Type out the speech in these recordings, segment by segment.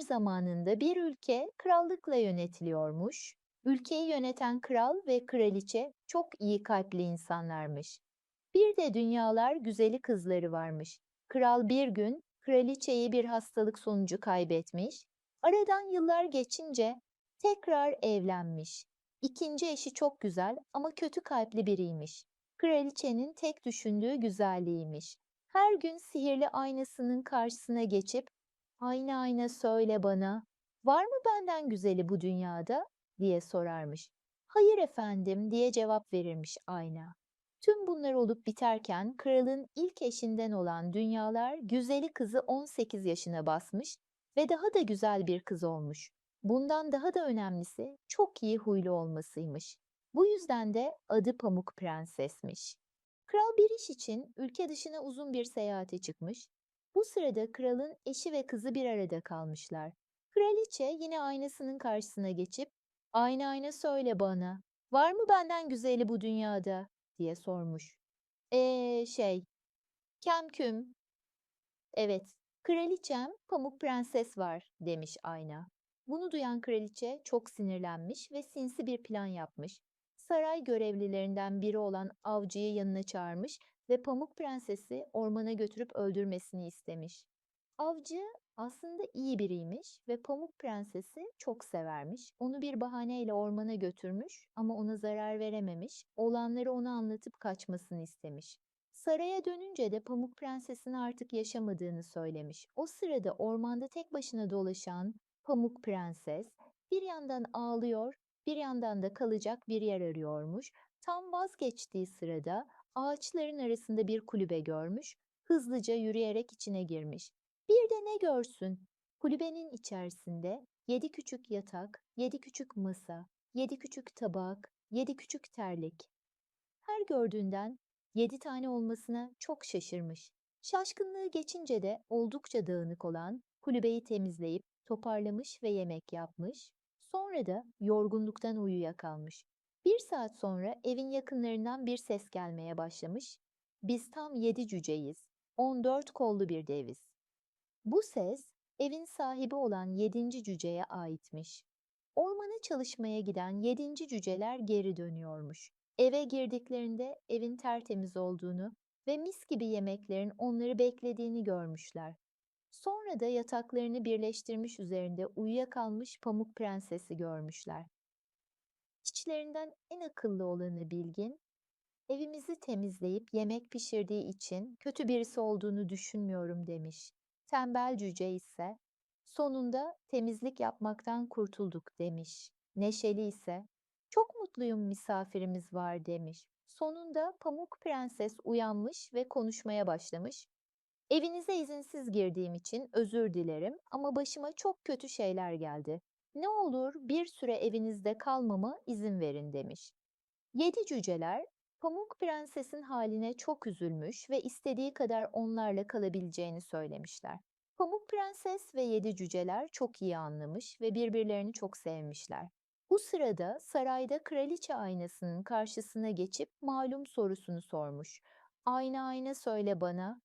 zamanında bir ülke krallıkla yönetiliyormuş. Ülkeyi yöneten kral ve kraliçe çok iyi kalpli insanlarmış. Bir de dünyalar güzeli kızları varmış. Kral bir gün kraliçeyi bir hastalık sonucu kaybetmiş. Aradan yıllar geçince tekrar evlenmiş. İkinci eşi çok güzel ama kötü kalpli biriymiş. Kraliçenin tek düşündüğü güzelliğiymiş. Her gün sihirli aynasının karşısına geçip "Ayna ayna söyle bana, var mı benden güzeli bu dünyada?" diye sorarmış. "Hayır efendim." diye cevap verirmiş ayna. Tüm bunlar olup biterken kralın ilk eşinden olan dünyalar güzeli kızı 18 yaşına basmış ve daha da güzel bir kız olmuş. Bundan daha da önemlisi çok iyi huylu olmasıymış. Bu yüzden de adı Pamuk Prensesmiş. Kral bir iş için ülke dışına uzun bir seyahate çıkmış. Bu sırada kralın eşi ve kızı bir arada kalmışlar. Kraliçe yine aynasının karşısına geçip "Ayna ayna söyle bana, var mı benden güzeli bu dünyada?" diye sormuş. Ee şey, kemküm. Evet, kraliçem Pamuk Prenses var demiş ayna. Bunu duyan kraliçe çok sinirlenmiş ve sinsi bir plan yapmış. Saray görevlilerinden biri olan avcıyı yanına çağırmış ve Pamuk Prenses'i ormana götürüp öldürmesini istemiş. Avcı aslında iyi biriymiş ve Pamuk Prenses'i çok severmiş. Onu bir bahaneyle ormana götürmüş ama ona zarar verememiş. Olanları ona anlatıp kaçmasını istemiş. Saraya dönünce de Pamuk Prenses'in artık yaşamadığını söylemiş. O sırada ormanda tek başına dolaşan Pamuk Prenses bir yandan ağlıyor, bir yandan da kalacak bir yer arıyormuş. Tam vazgeçtiği sırada ağaçların arasında bir kulübe görmüş. Hızlıca yürüyerek içine girmiş. Bir de ne görsün? Kulübenin içerisinde yedi küçük yatak, yedi küçük masa, yedi küçük tabak, yedi küçük terlik. Her gördüğünden yedi tane olmasına çok şaşırmış. Şaşkınlığı geçince de oldukça dağınık olan kulübeyi temizleyip toparlamış ve yemek yapmış. Sonra da yorgunluktan uyuyakalmış. Bir saat sonra evin yakınlarından bir ses gelmeye başlamış. Biz tam yedi cüceyiz. On dört kollu bir deviz. Bu ses evin sahibi olan yedinci cüceye aitmiş. Ormana çalışmaya giden yedinci cüceler geri dönüyormuş. Eve girdiklerinde evin tertemiz olduğunu ve mis gibi yemeklerin onları beklediğini görmüşler. Sonra da yataklarını birleştirmiş üzerinde uyuyakalmış Pamuk Prenses'i görmüşler. İçlerinden en akıllı olanı Bilgin, evimizi temizleyip yemek pişirdiği için kötü birisi olduğunu düşünmüyorum demiş. Tembel cüce ise sonunda temizlik yapmaktan kurtulduk demiş. Neşeli ise çok mutluyum misafirimiz var demiş. Sonunda Pamuk Prenses uyanmış ve konuşmaya başlamış. Evinize izinsiz girdiğim için özür dilerim ama başıma çok kötü şeyler geldi. Ne olur bir süre evinizde kalmama izin verin demiş. Yedi cüceler Pamuk Prenses'in haline çok üzülmüş ve istediği kadar onlarla kalabileceğini söylemişler. Pamuk Prenses ve yedi cüceler çok iyi anlamış ve birbirlerini çok sevmişler. Bu sırada sarayda kraliçe aynasının karşısına geçip malum sorusunu sormuş. Ayna ayna söyle bana,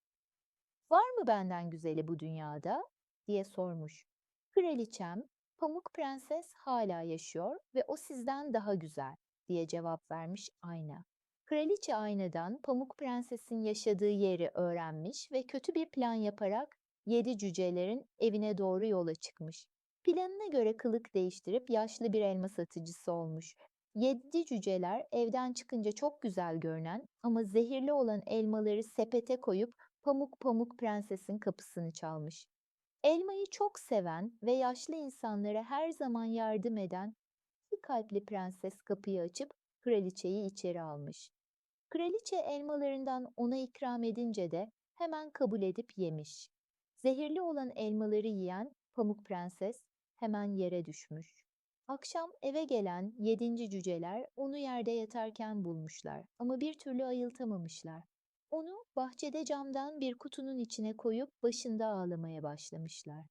var mı benden güzeli bu dünyada? diye sormuş. Kraliçem, Pamuk Prenses hala yaşıyor ve o sizden daha güzel diye cevap vermiş ayna. Kraliçe aynadan Pamuk Prenses'in yaşadığı yeri öğrenmiş ve kötü bir plan yaparak yedi cücelerin evine doğru yola çıkmış. Planına göre kılık değiştirip yaşlı bir elma satıcısı olmuş. Yedi cüceler evden çıkınca çok güzel görünen ama zehirli olan elmaları sepete koyup Pamuk Pamuk Prenses'in kapısını çalmış. Elmayı çok seven ve yaşlı insanlara her zaman yardım eden bir kalpli prenses kapıyı açıp kraliçeyi içeri almış. Kraliçe elmalarından ona ikram edince de hemen kabul edip yemiş. Zehirli olan elmaları yiyen Pamuk Prenses hemen yere düşmüş. Akşam eve gelen yedinci cüceler onu yerde yatarken bulmuşlar ama bir türlü ayıltamamışlar. Onu bahçede camdan bir kutunun içine koyup başında ağlamaya başlamışlar.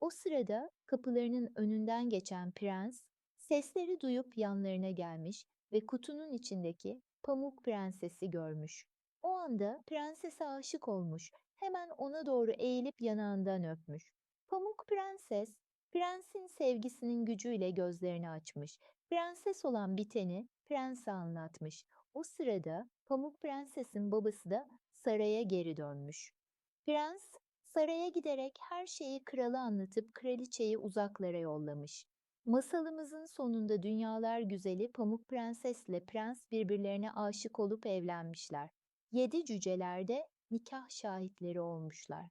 O sırada kapılarının önünden geçen prens sesleri duyup yanlarına gelmiş ve kutunun içindeki Pamuk Prenses'i görmüş. O anda prensese aşık olmuş, hemen ona doğru eğilip yanağından öpmüş. Pamuk Prenses, Prensin sevgisinin gücüyle gözlerini açmış. Prenses olan biteni prense anlatmış. O sırada Pamuk Prenses'in babası da saraya geri dönmüş. Prens saraya giderek her şeyi krala anlatıp kraliçeyi uzaklara yollamış. Masalımızın sonunda dünyalar güzeli Pamuk Prensesle prens birbirlerine aşık olup evlenmişler. Yedi cüceler de nikah şahitleri olmuşlar.